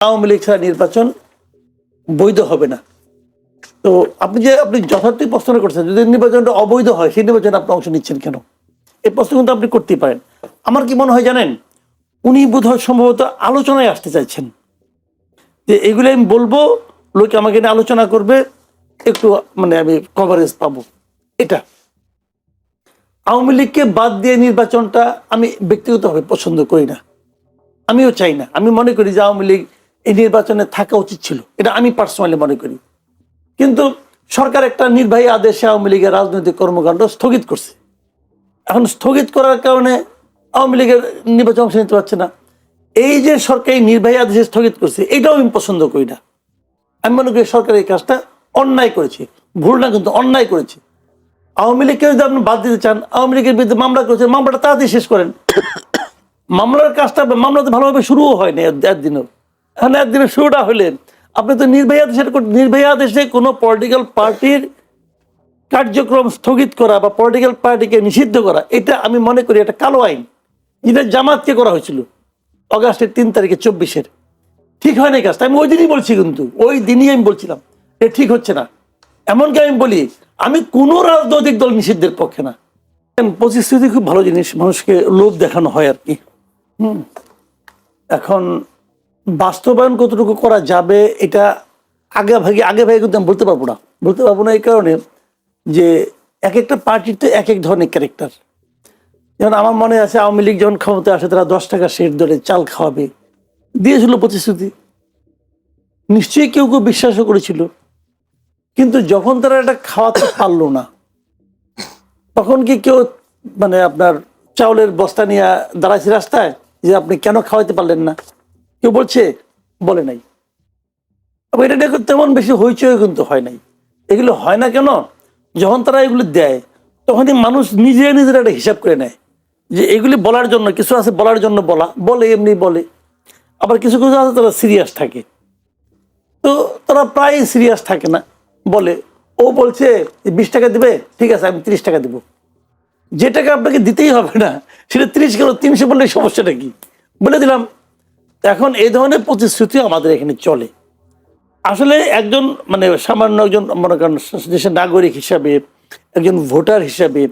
আওয়ামী লীগ ছাড়া নির্বাচন বৈধ হবে না। তো আপনি যে আপনি যথার্থই প্রশ্ন করছেন, যদি নির্বাচনটা অবৈধ হয়, সেই নির্বাচনে আপনি অংশ নিচ্ছেন কেন? এই প্রশ্ন কিন্তু আপনি করতেই পারেন। আমার কি মনে হয় জানেন, উনি বোধহয় সম্ভবত আলোচনায় আসতে চাইছেন। যে এগুলো আমি বলব, লোকে আমাকে নিয়ে আলোচনা করবে, একটু মানে আমি কভারেজ পাবো। এটা। আওয়ামী লীগকে বাদ দিয়ে নির্বাচনটা আমি ব্যক্তিগতভাবে পছন্দ করি না। আমিও চাই না। আমি মনে করি যে আওয়ামী লীগ এই নির্বাচনে থাকা উচিত ছিল। এটা আমি পার্সোনালি মনে করি। কিন্তু সরকার একটা নির্বাহী আদেশে আওয়ামী লীগের রাজনৈতিক কর্মকাণ্ড স্থগিত করছে। এখন স্থগিত করার কারণে আওয়ামী লীগের নির্বাচন অংশ নিতে পারছে না। এই যে সরকার নির্বাহী আদেশে স্থগিত করছে, এটাও আমি পছন্দ করি না। আমি মনে করি সরকার এই কাজটা অন্যায় করেছে। ভুল না, কিন্তু অন্যায় করেছে। আওয়ামী লীগকে যদি আপনি বাদ দিতে চান, আওয়ামী লীগের বিরুদ্ধে মামলা করেছেন মামলাটা তাড়াতাড়ি শেষ করেন। মামলার কাজটা মামলা তো ভালোভাবে শুরুও হয়নি একদিনও এখন একদিনের শুরুটা হলে আপনি তো নির্বাহী আদেশের নির্বাহী আদেশে কোনো পলিটিক্যাল পার্টির কার্যক্রম স্থগিত করা বা পলিটিক্যাল পার্টিকে নিষিদ্ধ করা, এটা আমি মনে করি একটা কালো আইন। যেটা জামাতকে করা হয়েছিল অগাস্টের তিন তারিখে চব্বিশের। ঠিক হয় না কাজটা। আমি ওই দিনই বলছি কিন্তু, ওই দিনই আমি বলছিলাম এ ঠিক হচ্ছে না। এমনকি আমি বলি, আমি কোনো রাজনৈতিক দল নিষিদ্ধের পক্ষে না। প্রতিশ্রুতি খুব ভালো জিনিস, মানুষকে লোভ দেখানো হয় আর কি। হুম। এখন বাস্তবায়ন কতটুকু করা যাবে, এটা আগে ভাগে আগে ভাগে কিন্তু আমি বলতে পারব না। বলতে পারব না এই কারণে যে এক একটা পার্টির তো এক এক ধরনের ক্যারেক্টার। যেমন আমার মনে আছে আওয়ামী লীগ যখন ক্ষমতায় আসে, তারা দশ টাকা শের ধরে চাল খাওয়াবে। দিয়েছিল প্রতিশ্রুতি। নিশ্চয়ই কেউ কেউ বিশ্বাসও করেছিল। কিন্তু যখন তারা এটা খাওয়াতে পারল না, তখন কি কেউ মানে আপনার চাউলের বস্তা নিয়ে দাঁড়াইছে রাস্তায় যে আপনি কেন খাওয়াইতে পারলেন না? কেউ বলছে, বলে নাই। আবার এটা দেখো তেমন বেশি হইচই কিন্তু হয় নাই। এগুলো হয় না কেন? যখন তারা এগুলো দেয়, তখনই মানুষ নিজে নিজের একটা হিসাব করে নেয় যে এগুলি বলার জন্য, কিছু আছে বলার জন্য বলা, বলে এমনি বলে। আবার কিছু কিছু আছে তারা সিরিয়াস থাকে। তো তারা প্রায় সিরিয়াস থাকে না, বলে। ও বলছে, বিশ টাকা দিবে? ঠিক আছে, আমি তিরিশ টাকা দিব। যে টাকা আপনাকে দিতেই হবে না, সেটা তিরিশ কেন তিনশো বললে সমস্যাটা কি? বলে দিলাম এখন এই ধরনের প্রতিশ্রুতি আমাদের এখানে চলে। আসলে একজন মানে সামান্য একজন মনে করেন দেশের নাগরিক হিসাবে, একজন ভোটার হিসাবে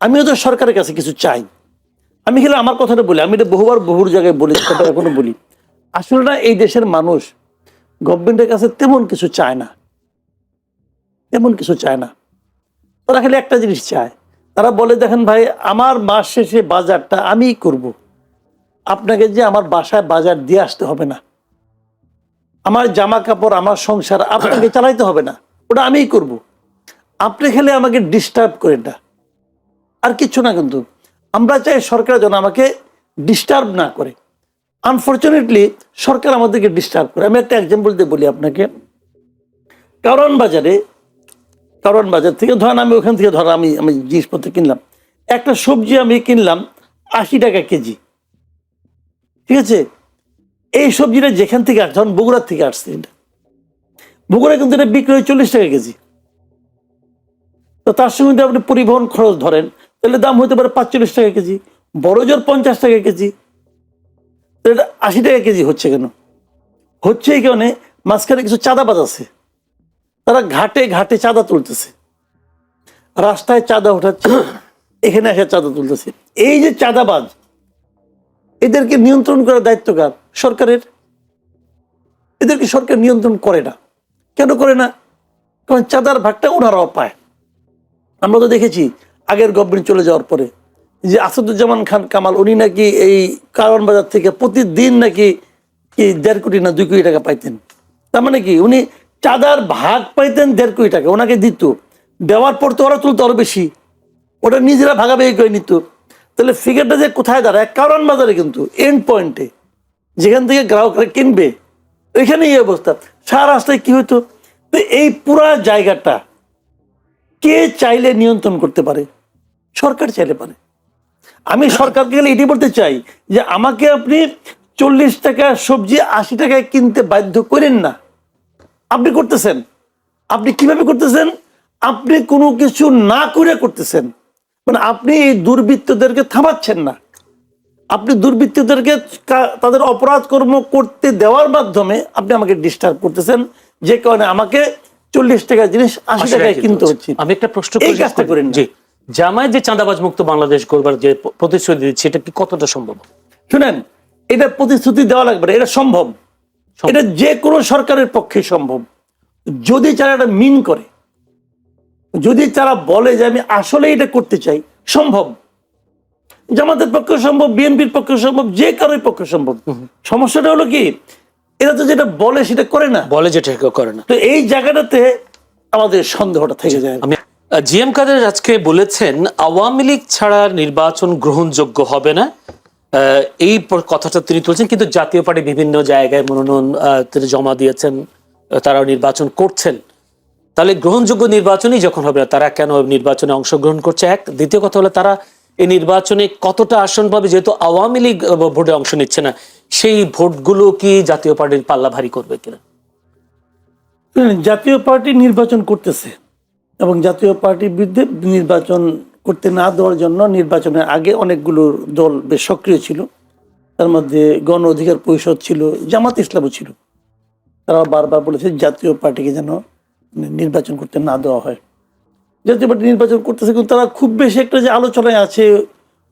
আমিও তো সরকারের কাছে কিছু চাই। আমি খেলে আমার কথাটা বলি, আমি এটা বহুবার বহুর জায়গায় বলি কথা এখনও বলি। আসলে না এই দেশের মানুষ গভর্নমেন্টের কাছে তেমন কিছু চায় না। তেমন কিছু চায় না। তারা খালি একটা জিনিস চায়। তারা বলে, দেখেন ভাই, আমার মাস শেষে বাজারটা আমিই করব। আপনাকে যে আমার বাসায় বাজার দিয়ে আসতে হবে না। আমার জামা কাপড় আমার সংসার আপনাকে চালাইতে হবে না। ওটা আমিই করব। আপনি খেলে আমাকে ডিস্টার্ব করেন না। আর কিচ্ছু না কিন্তু আমরা চাই সরকার যেন আমাকে ডিস্টার্ব না করে। আনফর্চুনেটলি সরকার আমাদেরকে ডিস্টার্ব করে। আমি একটা এক্সাম্পল দিয়ে বলি আপনাকে। কারণ বাজারে কারণ বাজার থেকে ধরেন আমি ওখান থেকে ধরেন আমি আমি জিনিসপত্র কিনলাম। একটা সবজি আমি কিনলাম আশি টাকা কেজি। ঠিক আছে? এই সবজিটা যেখান থেকে আসছে, ধরুন বগুড়ার থেকে আসছে এটা। বগুড়া কিন্তু এটা বিক্রি হয় চল্লিশ টাকা কেজি। তো তার সঙ্গে যদি আপনি পরিবহন খরচ ধরেন, তাহলে দাম হতে পারে পাঁচচল্লিশ টাকা কেজি। বড় জোর পঞ্চাশ টাকা কেজি। এটা আশি টাকা কেজি হচ্ছে কেন? হচ্ছে এই কারণে মাঝখানে কিছু চাঁদাবাজ আছে। তারা ঘাটে ঘাটে চাঁদা তুলতেছে। রাস্তায় চাঁদা উঠাচ্ছে এখানে এসে চাঁদা তুলতেছে। এই যে চাঁদাবাজ এদেরকে নিয়ন্ত্রণ করার দায়িত্ব কার? সরকারের। এদেরকে সরকার নিয়ন্ত্রণ করে না। কেন করে না? কারণ চাঁদার ভাগটা ওনারাও পায়। আমরা তো দেখেছি আগের গভর্নমেন্ট চলে যাওয়ার পরে যে আসাদুজ্জামান খান কামাল, উনি নাকি এই কারণ বাজার থেকে প্রতিদিন নাকি দেড় কোটি না দুই কোটি টাকা পাইতেন। তার মানে কি? উনি চাঁদার ভাগ পাইতেন দেড় কোটি টাকা। ওনাকে দিত। দেওয়ার পর তো ওরা তুলতো আরও বেশি। ওটা নিজেরা ভাগাভাগি করে নিত। তাহলে ফিগারটা যে কোথায় দাঁড়ায়? কারণ বাজারে কিন্তু এন্ড পয়েন্টে যেখান থেকে গ্রাহকরা কিনবে ওইখানে এই অবস্থা। সারা রাস্তায় কি হতো? তো এই পুরা জায়গাটা কে চাইলে নিয়ন্ত্রণ করতে পারে? সরকার চাইলে পারে। আমি সরকারকে গেলে এটি বলতে চাই যে, আমাকে আপনি চল্লিশ টাকা সবজি আশি টাকায় কিনতে বাধ্য করেন না। আপনি করতেছেন। আপনি কীভাবে করতেছেন? আপনি কোনো কিছু না করে করতেছেন। মানে আপনি এই দুর্বৃত্তদেরকে থামাচ্ছেন না। আপনি দুর্বৃত্তদেরকে তাদের অপরাধ কর্ম করতে দেওয়ার মাধ্যমে আপনি আমাকে ডিস্টার্ব করতেছেন। যে কারণে আমাকে চল্লিশ টাকা জিনিস আশি টাকায় টাকা কিনতে হচ্ছে। আমি একটা প্রশ্ন এই কাজটা করেন না। জি জামায়াত যে চাঁদাবাজ মুক্ত বাংলাদেশ করবার যে প্রতিশ্রুতি দিচ্ছে এটা কি কতটা সম্ভব? শুনেন এটা প্রতিশ্রুতি দেওয়া লাগবে না এটা সম্ভব। এটা যে কোনো সরকারের পক্ষে সম্ভব। যদি তারা এটা মিন করে যদি তারা বলে যে আমি আসলে এটা করতে চাই সম্ভব। জামাতের পক্ষে সম্ভব বিএনপির পক্ষে সম্ভব যে কারোর পক্ষে সম্ভব। সমস্যাটা হলো কি এরা তো যেটা বলে সেটা করে না। বলে যেটা করে না। তো এই জায়গাটাতে আমাদের সন্দেহটা থেকে যায়। আমি জি এম কাদের আজকে বলেছেন আওয়ামী লীগ ছাড়া নির্বাচন গ্রহণযোগ্য হবে না। এই কথাটা তিনি তুলছেন কিন্তু জাতীয় পার্টি বিভিন্ন জায়গায় মনোনয়ন তিনি জমা দিয়েছেন তারাও নির্বাচন করছেন। তাহলে গ্রহণযোগ্য নির্বাচনই যখন হবে না, তারা কেন নির্বাচনে অংশগ্রহণ করছে? এক দ্বিতীয় কথা হলো তারা এই নির্বাচনে কতটা আসন পাবে যেহেতু আওয়ামী লীগ ভোটে অংশ নিচ্ছে না সেই ভোটগুলো কি জাতীয় পার্টির পাল্লা ভারী করবে কিনা? জাতীয় পার্টি নির্বাচন করতেছে এবং জাতীয় পার্টির বিরুদ্ধে নির্বাচন করতে না দেওয়ার জন্য নির্বাচনের আগে অনেকগুলো দল বেশ সক্রিয় ছিল। তার মধ্যে গণ অধিকার পরিষদ ছিল জামাত ইসলামও ছিল। তারা বারবার বলেছে জাতীয় পার্টিকে যেন নির্বাচন করতে না দেওয়া হয়। জাতীয় পার্টি নির্বাচন করতেছে কিন্তু তারা খুব বেশি একটা যে আলোচনায় আছে,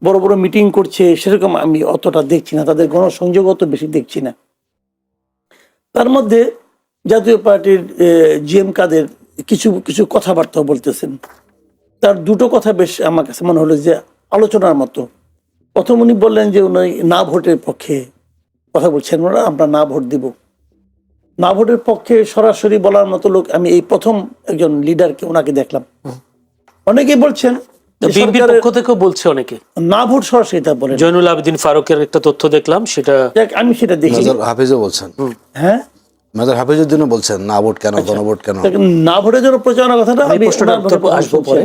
বড় বড় মিটিং করছে, সেরকম আমি অতটা দেখছি না, তাদের গণসংযোগ অত বেশি দেখছি না। তার মধ্যে জাতীয় পার্টির জিএম কাদের কিছু কিছু কথাবার্তা বলতেছেন। তার দুটো কথা বেশ আমার কাছে মনে হলো যে আলোচনার মতো। প্রথম উনি বললেন যে উনি না ভোটের পক্ষে কথা বলছেন ওরা, আমরা না ভোট দিব। না ভোটের পক্ষে সরাসরি বলার মতো লোক আমি এই প্রথম একজন লিডারকে ওনাকে দেখলাম। অনেকেই বলছেন বিএনপির পক্ষ থেকেও বলছে অনেকে। না ভোট সরাসরি তা বলেন। জৈনুল আবেদিন ফারুকের একটা তথ্য দেখলাম সেটা আমি সেটা দেখি মেজর হাফিজও বলছেন। হ্যাঁ? মেজর হাফিজুদ্দিনও বলছেন না ভোট কেন গণভোট কেন? দেখেন, না ভোটের জন্য প্রচারণা কথাটা আমি প্রশ্নটা আসব পরে।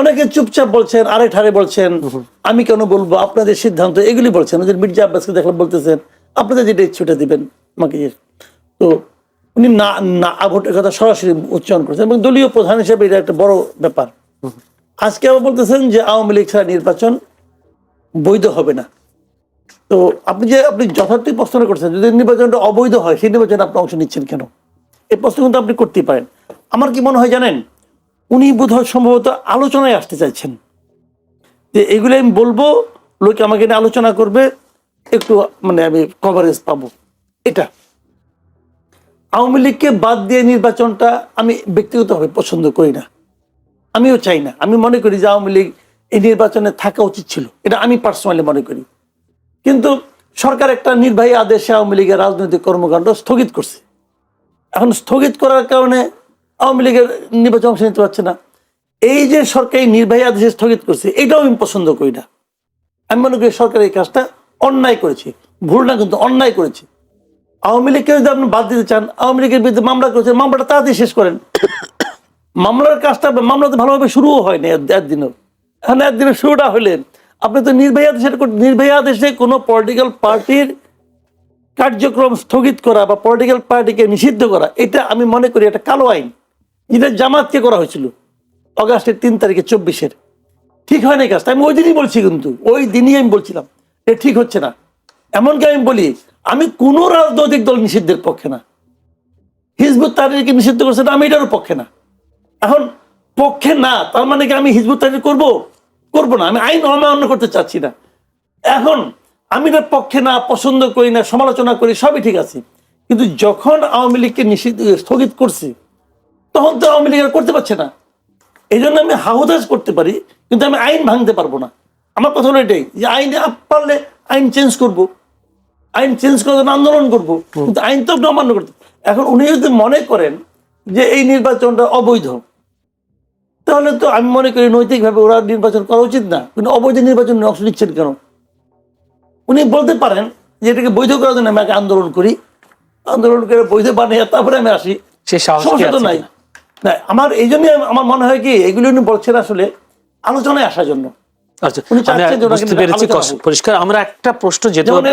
অনেকে চুপচাপ বলছেন আরে ঠারে বলছেন আমি কেন বলব আপনাদের সিদ্ধান্ত এগুলি বলছেন। মির্জা আব্বাসকে দেখলাম বলতেছেন আপনাদের যেটা ইচ্ছুটা দিবেন আমাকে। তো উনি না না ভোটের কথা সরাসরি উচ্চারণ করেছেন এবং দলীয় প্রধান হিসেবে এটা একটা বড় ব্যাপার। আজকে আবার বলতেছেন যে আওয়ামী লীগ ছাড়া নির্বাচন বৈধ হবে না। তো আপনি যে, আপনি যথার্থই প্রশ্ন করছেন, যদি নির্বাচনটা অবৈধ হয়, সেই নির্বাচনে আপনি অংশ নিচ্ছেন কেন? এই প্রশ্ন কিন্তু আপনি করতেই পারেন। আমার কি মনে হয় জানেন, উনি বোধহয় সম্ভবত আলোচনায় আসতে চাইছেন। যে এগুলো আমি বলব, লোকে আমাকে নিয়ে আলোচনা করবে, একটু মানে আমি কভারেজ পাবো। এটা। আওয়ামী লীগকে বাদ দিয়ে নির্বাচনটা আমি ব্যক্তিগতভাবে পছন্দ করি না। আমিও চাই না। আমি মনে করি যে আওয়ামী লীগ এই নির্বাচনে থাকা উচিত ছিল। এটা আমি পার্সোনালি মনে করি। কিন্তু সরকার একটা নির্বাহী আদেশে আওয়ামী লীগের রাজনৈতিক কর্মকাণ্ড স্থগিত করছে। এখন স্থগিত করার কারণে আওয়ামী লীগের নির্বাচন অংশ নিতে পারছে না। এই যে সরকারি নির্বাহী আদেশে স্থগিত করছে, এটাও আমি পছন্দ করি না। আমি মনে করি সরকার এই কাজটা অন্যায় করেছে। ভুল না, কিন্তু অন্যায় করেছে। আওয়ামী লীগকে যদি আপনি বাদ দিতে চান, আওয়ামী লীগের বিরুদ্ধে মামলা করেছেন, মামলাটা তাড়াতাড়ি শেষ করেন। মামলার কাজটা মামলা তো ভালোভাবে শুরুও হয়নি একদিনও। এখন একদিনের শুরুটা হলে আপনি তো নির্বাহী আদেশের নির্বাহী আদেশে কোনো পলিটিক্যাল পার্টির কার্যক্রম স্থগিত করা বা পলিটিক্যাল পার্টিকে নিষিদ্ধ করা, এটা আমি মনে করি একটা কালো আইন। যেটা জামাতকে করা হয়েছিল অগাস্টের তিন তারিখে চব্বিশের। ঠিক হয়নি কাজটা, আমি ওই দিনই বলছি কিন্তু, ওই দিনই আমি বলছিলাম এটা ঠিক হচ্ছে না। এমনকি আমি বলি আমি কোনো রাজনৈতিক দল নিষিদ্ধের পক্ষে না। হিজবুত তাহরিরকে নিষিদ্ধ করছে না, আমি এটারও পক্ষে না। এখন পক্ষে না তার মানে কি আমি হিজবুত তাহরির করব? করব না আমি আইন অমান্য করতে চাচ্ছি না। এখন আমি এটার পক্ষে না পছন্দ করি না সমালোচনা করি সবই ঠিক আছে। কিন্তু যখন আওয়ামী লীগকে নিষিদ্ধ স্থগিত করছি তখন তো আওয়ামী লীগ করতে পারছে না। এই জন্য আমি হাহুদাস করতে পারি কিন্তু আমি আইন ভাঙতে পারব না। আমার কথা হলো এটাই যে আইন পারলে আইন চেঞ্জ করব। আইন চেঞ্জ করার জন্য আন্দোলন করব। কিন্তু আইন তো আপনি অমান্য করতে এখন উনি যদি মনে করেন যে এই নির্বাচনটা অবৈধ তাহলে তো আমি মনে করি নৈতিকভাবে ওরা নির্বাচন করা উচিত না। কিন্তু অবৈধ নির্বাচন অংশ নিচ্ছেন কেন? উনি বলতে পারেন যে এটাকে বৈধ করার জন্য আমি আগে আন্দোলন করি। আন্দোলন করে বৈধ বানিয়ে তারপরে আমি আসি। সে সমস্যা তো নাই। না আমার এই জন্যই আমার মনে হয় কি এগুলো উনি বলছেন আসলে আলোচনায় আসার জন্য। আচ্ছা বুঝতে পেরেছি আলোচনা। পরিষ্কার আমরা একটা প্রশ্ন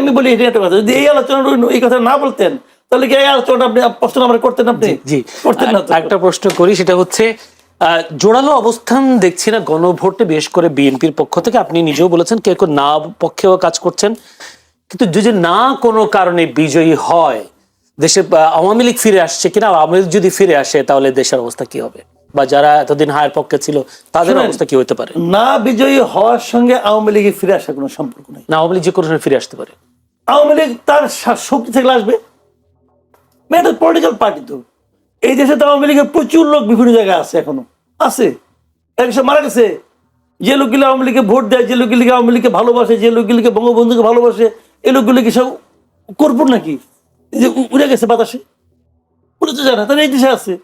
আমি বলি এটা একটা কথা। যদি এই আলোচনা এই কথা না বলতেন তাহলে কি এই আলোচনাটা আপনি প্রশ্ন আমার করতেন আপনি? জি করতেন না একটা প্রশ্ন করি সেটা হচ্ছে জোরালো অবস্থান দেখছি না গণভোটে বিশেষ করে বিএনপির পক্ষ থেকে। আপনি নিজেও বলেছেন কেউ কেউ না পক্ষেও কাজ করছেন। কিন্তু যদি না কোনো কারণে বিজয়ী হয় দেশে আওয়ামী লীগ ফিরে আসছে কিনা? আওয়ামী লীগ যদি ফিরে আসে তাহলে দেশের অবস্থা কি হবে? বা যারা এতদিন হায়ের পক্ষে ছিল তাদের অবস্থা কি হতে পারে? না বিজয়ী হওয়ার সঙ্গে আওয়ামী লীগে ফিরে আসার কোনো সম্পর্ক নেই। না আওয়ামী লীগ যে কোনো সময় ফিরে আসতে পারে। আওয়ামী লীগ তার শক্তি থেকে আসবে। এটা পলিটিক্যাল পার্টি তো। এই দেশে তো আওয়ামী লীগের প্রচুর লোক বিভিন্ন জায়গায় আছে এখনও। আছে। একশো মারা গেছে। যে লোকগুলো আওয়ামী লীগে ভোট দেয় যে লোকগুলিকে আওয়ামী লীগকে ভালোবাসে যে লোকগুলিকে বঙ্গবন্ধুকে ভালোবাসে এই লোকগুলি কি সব করব নাকি? যে উড়ে গেছে বাতাসে। উড়ে তো জানা তারা এই দেশে আছে।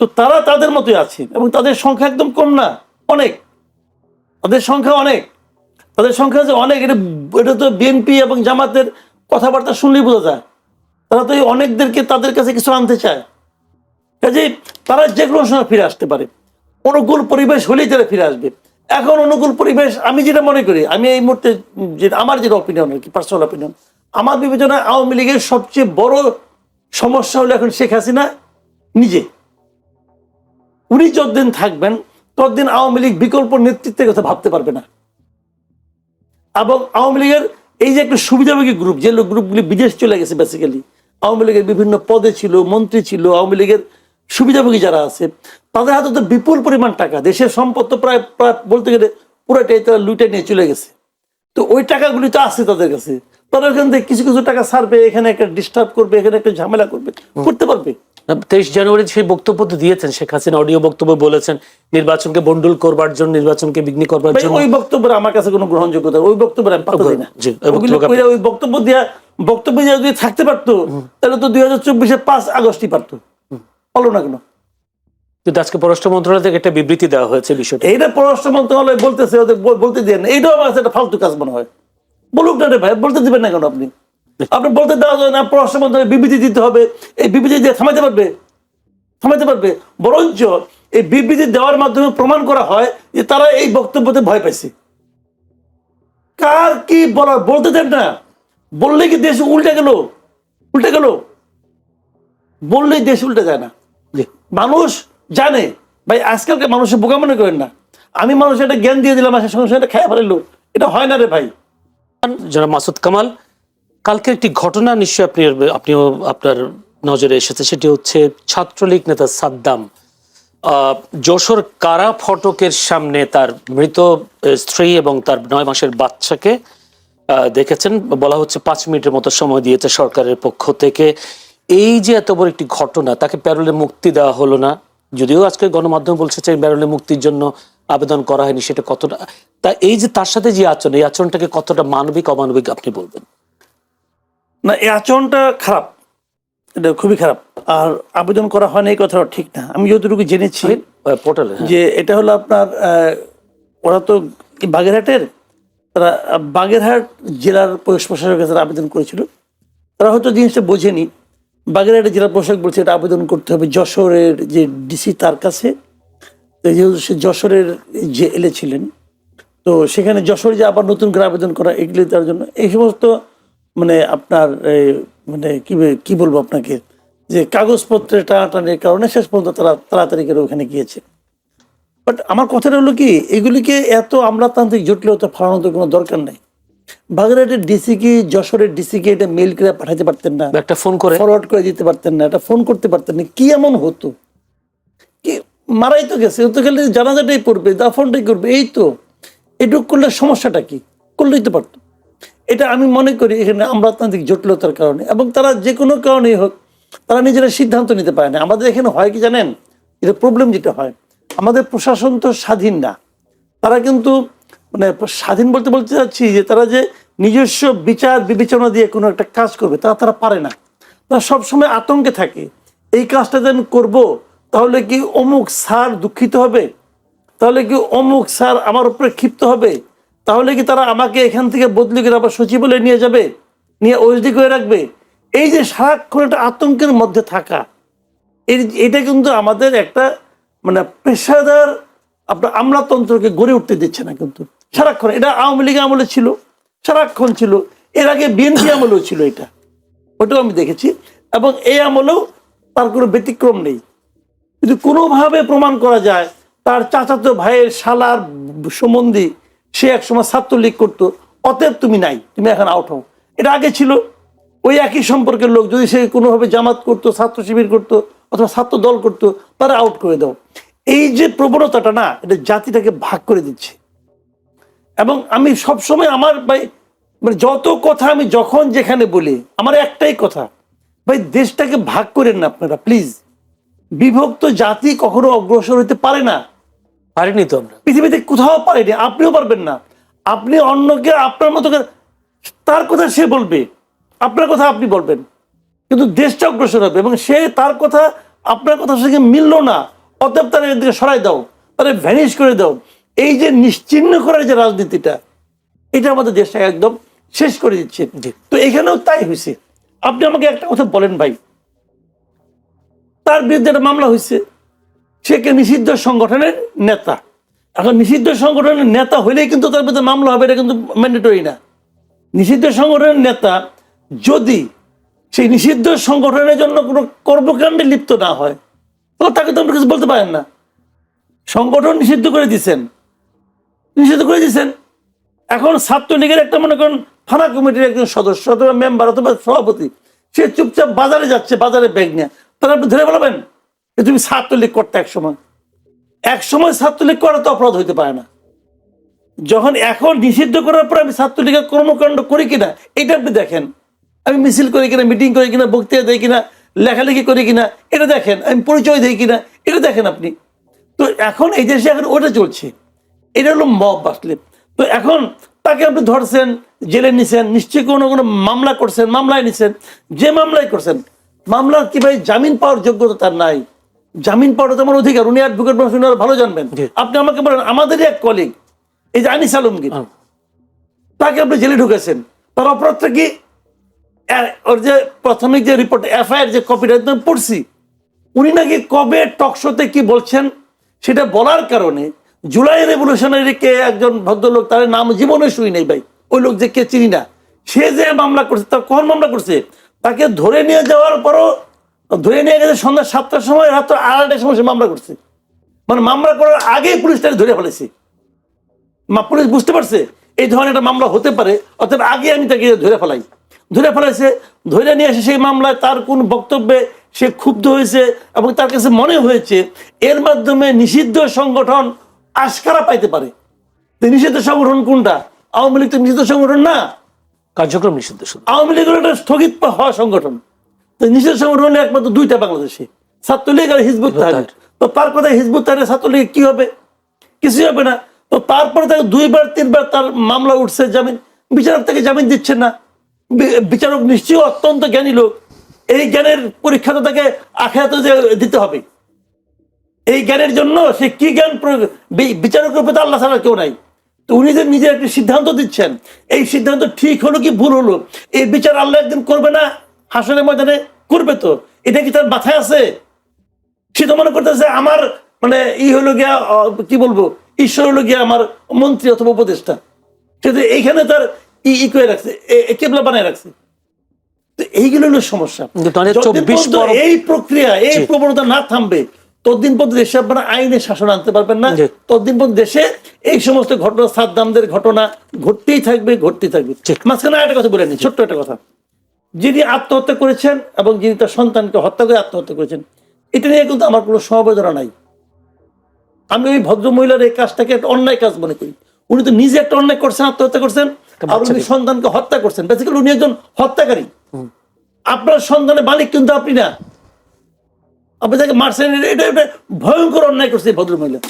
তো তারা তাদের মতোই আছে এবং তাদের সংখ্যা একদম কম না, অনেক। তাদের সংখ্যা অনেক। তাদের সংখ্যা যে অনেক, এটা এটা তো বিএনপি এবং জামাতের কথাবার্তা শুনলেই বোঝা যায়। তারা তো এই অনেকদেরকে তাদের কাছে কিছু আনতে চায়। কাজে তারা যে কোনো সময় ফিরে আসতে পারে। অনুকূল পরিবেশ হলেই তারা ফিরে আসবে। এখন অনুকূল পরিবেশ, আমি যেটা মনে করি, আমি এই মুহূর্তে যে আমার যেটা অপিনিয়ন আর কি পার্সোনাল অপিনিয়ন আমার বিবেচনায় আওয়ামী লীগের সবচেয়ে বড় সমস্যা হলো এখন শেখ হাসিনা নিজে। উনি যতদিন থাকবেন, ততদিন আওয়ামী লীগ বিকল্প নেতৃত্বের কথা ভাবতে পারবে না। এবং আওয়ামী লীগের এই যে একটা সুবিধাভোগী গ্রুপ যে গ্রুপগুলি বিদেশ চলে গেছে বেসিক্যালি আওয়ামী লীগের বিভিন্ন পদে ছিল, মন্ত্রী ছিল, আওয়ামী লীগের সুবিধাভোগী যারা আছে, তাদের হাতে তো বিপুল পরিমাণ টাকা, দেশের সম্পদ তো প্রায় প্রায় বলতে গেলে পুরোটাই তারা লুটে নিয়ে চলে গেছে। তো ওই টাকাগুলি তো আছে তাদের কাছে। তারা ওখান থেকে কিছু কিছু টাকা সারবে এখানে একটা ডিস্টার্ব করবে, এখানে একটা ঝামেলা করবে, করতে পারবে। তেইশ জানুয়ারি সেই বক্তব্য তো দিয়েছেন শেখ হাসিনা অডিও বক্তব্য বলেছেন নির্বাচনকে বন্ডুল করবার জন্য নির্বাচনকে বিঘ্ন করবার জন্য। ওই বক্তব্যের আমার কাছে কোনো গ্রহণযোগ্যতা ওই বক্তব্যের আমি দিই না। ওই বক্তব্য দিয়া বক্তব্য দিয়া যদি থাকতে পারতো তাহলে তো দুই হাজার চব্বিশে পাঁচ আগস্টই পারতো। বলো না কেন? কিন্তু আজকে পররাষ্ট্র মন্ত্রণালয় থেকে একটা বিবৃতি দেওয়া হয়েছে বিষয়টা। এইটা পররাষ্ট্র মন্ত্রণালয় বলতেছে ওদের বল- বলতে দেন এইটাও আমার কাছে একটা ফালতু কাজ মনে হয়। বলুক না রে ভাই বলতে দিবেন না কেন আপনি? আপনি বলতে দেওয়া যায় না পররাষ্ট্র মন্ত্রণালয় বিবৃতি দিতে হবে। এই বিবৃতি দিয়ে থামাইতে পারবে? থামাইতে পারবে? বরঞ্চ এই বিবৃতি দেওয়ার মাধ্যমে প্রমাণ করা হয় যে তারা এই বক্তব্যতে ভয় পাইছে। কার কি বলার বলতে দেন না। বললে কি দেশ উল্টে গেল? উল্টে গেল। বললেই দেশ উল্টে যায় না। মানুষ জানে ভাই আজকালকে মানুষের বোকা মনে করেন না। আমি মানুষের একটা জ্ঞান দিয়ে দিলাম সঙ্গে সঙ্গে এটা খেয়ে ফেলাইলো। এটা হয় না রে ভাই। যারা মাসুদ কামাল কালকে একটি ঘটনা নিশ্চয়ই আপনি আপনিও আপনার নজরে এসেছে, সেটি হচ্ছে ছাত্রলীগ নেতা সাদ্দাম যশোর কারা ফটকের সামনে তার মৃত স্ত্রী এবং তার নয় মাসের বাচ্চাকে দেখেছেন। বলা হচ্ছে পাঁচ মিনিটের মতো সময় দিয়েছে সরকারের পক্ষ থেকে। এই যে এত বড় একটি ঘটনা, তাকে প্যারোলে মুক্তি দেওয়া হলো না। যদিও আজকে গণমাধ্যম বলছে যে প্যারোলে মুক্তির জন্য আবেদন করা হয়নি, সেটা কতটা তা এই যে তার সাথে যে আচরণ, এই আচরণটাকে কতটা মানবিক, অমানবিক আপনি বলবেন? না এই আচরণটা খারাপ। এটা খুবই খারাপ। আর আবেদন করা হয় না এই কথাটা ঠিক না। আমি যতটুকু জেনেছি পোর্টালে যে এটা হলো আপনার ওরা তো বাগেরহাটের তারা বাগেরহাট জেলার পুলিশ প্রশাসকের কাছে আবেদন করেছিল। তারা হয়তো জিনিসটা বোঝেনি। বাগেরহাটের জেলা প্রশাসক বলছে এটা আবেদন করতে হবে যশোরের যে ডিসি তার কাছে। যেহেতু সে যশোরের যে এলে ছিলেন তো সেখানে যশোরে যে আবার নতুন করে আবেদন করা এগুলি তার জন্য। এই সমস্ত মানে আপনার মানে কি কি বলব আপনাকে? যে কাগজপত্রের টানাটানির কারণে শেষ পর্যন্ত তারা তাড়াতাড়ি করে ওখানে গিয়েছে। বাট আমার কথাটা হলো কি এগুলিকে এত আমলাতান্ত্রিক জটিলতা ফালানোর তো কোনো দরকার নেই। বাগেরহাটের ডিসি কি যশোরের ডিসি কে এটা মেল করে পাঠাতে পারতেন না? একটা ফোন করে। ফরওয়ার্ড করে দিতে পারতেন না এটা ফোন করতে পারতেন না। কি এমন হতো? কি মারাই তো গেছে। ও তো খালি জানাজাটাই পড়বে দাফনটাই করবে এই তো। এটুক করলে সমস্যাটা কি? করলেই তো পারতো। এটা আমি মনে করি এখানে আমলাতান্ত্রিক জটিলতার কারণে এবং তারা যে কোনো কারণেই হোক, তারা নিজেরা সিদ্ধান্ত নিতে পারে না। আমাদের এখানে হয় কি জানেন? এটা প্রবলেম যেটা হয়, আমাদের প্রশাসন তো স্বাধীন না। তারা কিন্তু মানে স্বাধীন বলতে বলতে চাচ্ছি যে তারা যে নিজস্ব বিচার বিবেচনা দিয়ে কোনো একটা কাজ করবে, তা তারা পারে না। তারা সবসময় আতঙ্কে থাকে, এই কাজটা যেন করব, তাহলে কি অমুক স্যার দুঃখিত হবে? তাহলে কি অমুক স্যার আমার উপরে ক্ষিপ্ত হবে? তাহলে কি তারা আমাকে এখান থেকে বদলি করে আবার সচিবালয়ে নিয়ে যাবে? নিয়ে ওএসডি করে রাখবে? এই যে সারাক্ষণ একটা আতঙ্কের মধ্যে থাকা এই এটা কিন্তু আমাদের একটা মানে পেশাদার আপনার আমলাতন্ত্রকে গড়ে উঠতে দিচ্ছে না কিন্তু। সারাক্ষণ এটা আওয়ামী লীগ আমলে ছিল, সারাক্ষণ ছিল। এর আগে বিএনপি আমলেও ছিল এটা। ওটাও আমি দেখেছি। এবং এই আমলেও তার কোনো ব্যতিক্রম নেই। যদি কোনোভাবে প্রমাণ করা যায়, তার চাচাতো ভাইয়ের শালার সম্বন্ধী সে একসময় ছাত্রলীগ করতো, অতএব তুমি নাই, তুমি এখন আউট হও। এটা আগে ছিল। ওই একই সম্পর্কের লোক যদি সে কোনোভাবে জামাত করতো, ছাত্র শিবির করতো, অথবা ছাত্র দল করতো, তারা আউট করে দাও। এই যে প্রবণতাটা না, এটা জাতিটাকে ভাগ করে দিচ্ছে। এবং আমি সবসময় আমার ভাই মানে যত কথা আমি যখন যেখানে বলি, আমার একটাই কথা, ভাই, দেশটাকে ভাগ করেন না আপনারা প্লিজ বিভক্ত জাতি কখনো অগ্রসর হতে পারে না। পারিনি তো আমরা। পৃথিবীতে কোথাও পারেনি আপনিও পারবেন না। আপনি অন্যকে আপনার মতো তার কথা সে বলবে আপনার কথা আপনি বলবেন। কিন্তু দেশটা অগ্রসর হবে এবং সে তার কথা আপনার কথার সঙ্গে মিললো না অতএব তার এদিকে সরাই দাও তারা ভ্যানিশ করে দাও। এই যে নিশ্চিহ্ন করার যে রাজনীতিটা এটা আমাদের দেশটা একদম শেষ করে দিচ্ছে। তো এখানেও তাই হয়েছে। আপনি আমাকে একটা কথা বলেন ভাই। তার বিরুদ্ধে একটা মামলা হয়েছে। সে কে নিষিদ্ধ সংগঠনের নেতা। এখন নিষিদ্ধ সংগঠনের নেতা হলেই কিন্তু তার বিরুদ্ধে মামলা হবে, এটা কিন্তু ম্যান্ডেটরি না। নিষিদ্ধ সংগঠনের নেতা যদি সেই নিষিদ্ধ সংগঠনের জন্য কোনো কর্মকাণ্ডে লিপ্ত না হয়, তাহলে তাকে তো আপনি কিছু বলতে পারেন না। সংগঠন নিষিদ্ধ করে দিচ্ছেন নিষিদ্ধ করে দিচ্ছেন এখন ছাত্রলীগের একটা মনে করেন থানা কমিটির একজন সদস্য অথবা মেম্বার অথবা সভাপতি, সে চুপচাপ বাজারে যাচ্ছে, বাজারে ব্যাগ নিয়ে। তারা আপনি ধরে বলবেন যে তুমি ছাত্রলীগ করতে এক সময় এক সময় ছাত্রলীগ করা তো অপরাধ হইতে পারে না। যখন এখন নিষিদ্ধ করার পর আমি ছাত্রলীগের কর্মকাণ্ড করি কিনা, এটা আপনি দেখেন। আমি মিছিল করি কিনা, মিটিং করি কিনা, বক্তৃতা দেই কিনা, লেখালেখি করি কিনা, এটা দেখেন। আমি পরিচয় দিই কিনা, এটা দেখেন আপনি। তো এখন এই দেশে এখন ওটা চলছে। এটা হলো মব আসলে। তো এখন তাকে আপনি ধরছেন, জেলে নিছেন, নিশ্চয়ই কোনো কোনো মামলা করছেন, মামলায় নিছেন, যে মামলায় করছেন, মামলার কি ভাই জামিন পাওয়ার যোগ্যতা তার নাই। জামিন পাওয়ার তো আমার অধিকার উনি অ্যাডভোকেট মানুষ উনি ভালো জানবেন। আপনি আমাকে বলেন আমাদেরই এক কলিগ এই যে আনিস আলমগীর। তাকে আপনি জেলে ঢুকেছেন। তার অপরাধটা কি? ওর যে প্রাথমিক যে রিপোর্ট এফআইআর যে কপিটা একদম পড়ছি উনি নাকি কবে টকশোতে কি বলছেন সেটা বলার কারণে জুলাই রেভলিউশনারি কে একজন ভদ্রলোক তার নাম জীবনে শুই নেই ভাই ওই লোক যে কে চিনি না সে যে মামলা করছে তার কখন মামলা করছে তাকে ধরে নিয়ে যাওয়ার পরও ধরে নিয়ে গেছে সন্ধ্যা সাতটার সময় রাত্র আড়াইটার সময় সে মামলা করছে। মানে মামলা করার আগেই পুলিশ তাকে ধরে ফেলেছে। পুলিশ বুঝতে পারছে? এই ধরনের একটা মামলা হতে পারে অর্থাৎ আগে আমি তাকে ধরে ফেলাই। ধরে ফেলাইছে ধরে নিয়ে এসে সেই মামলায় তার কোন বক্তব্যে সে ক্ষুব্ধ হয়েছে এবং তার কাছে মনে হয়েছে এর মাধ্যমে নিষিদ্ধ সংগঠন আশকারা পাইতে পারে। নিষিদ্ধ সংগঠন কোনটা? আওয়ামী লীগ তো নিষিদ্ধ সংগঠন না। কার্যক্রম নিষিদ্ধ আওয়ামী লীগের একটা স্থগিত হওয়া সংগঠন। তো নিষিদ্ধ সংগঠন একমাত্র দুইটা বাংলাদেশে। ছাত্রলীগ আর হিজবুত তাহরির তো তার কথা হিজবুত তাহরির ছাত্রলীগ কি হবে? কিছুই হবে না। তো তারপরে তাকে দুইবার তিনবার তার মামলা উঠছে জামিন। বিচারক তাকে জামিন দিচ্ছে না। বিচারক নিশ্চয়ই অত্যন্ত জ্ঞানী লোক। এই জ্ঞানের পরীক্ষা তো তাকে আখেরাতে যে দিতে হবে। এই জ্ঞানের জন্য সে কি জ্ঞান বিচারকের উপর তো আল্লাহ ছাড়া কেউ নাই। তো উনি যে নিজের একটি সিদ্ধান্ত দিচ্ছেন এই সিদ্ধান্ত ঠিক হলো কি ভুল হলো? এই বিচার আল্লাহ একদিন করবে না? হাসনের ময়দানে করবে তো? এটা কি তার মাথায় আছে? সে তো মনে করতেছে আমার মানে ই হলো গিয়া কি বলব? ঈশ্বর হলো গিয়া আমার মন্ত্রী অথবা উপদেষ্টা। সে তো এইখানে তার ই ই করে রাখছে কেবলা বানায় রাখছে। তো এইগুলো হলো সমস্যা। কিন্তু 2024 যতদিন পর্যন্ত পর- এই প্রক্রিয়া এই প্রবণতা না থামবে ততদিন পর্যন্ত দেশে আপনারা আইনে শাসন আনতে পারবেন না। ততদিন পর্যন্ত দেশে এই সমস্ত ঘটনা সাদ্দামদের ঘটনা ঘটতেই থাকবে ঘটতেই থাকবে। মাঝখানে একটা কথা বলে নি ছোট্ট একটা কথা। যিনি আত্মহত্যা করেছেন এবং যিনি তার সন্তানকে হত্যা করে আত্মহত্যা করেছেন এটা নিয়ে কিন্তু আমার কোনো সমবেদনা নাই। আমি ওই ভদ্র মহিলার এই কাজটাকে একটা অন্যায় কাজ মনে করি। উনি তো নিজে একটা অন্যায় করছেন আত্মহত্যা করছেন আর উনি সন্তানকে হত্যা করছেন। বেসিক্যালি উনি একজন হত্যাকারী। আপনার সন্তানের মালিক কিন্তু আপনি না। আপনি তাকে মারছেন এটা ভয়ঙ্কর অন্যায় করছে ভদ্র মহিলা।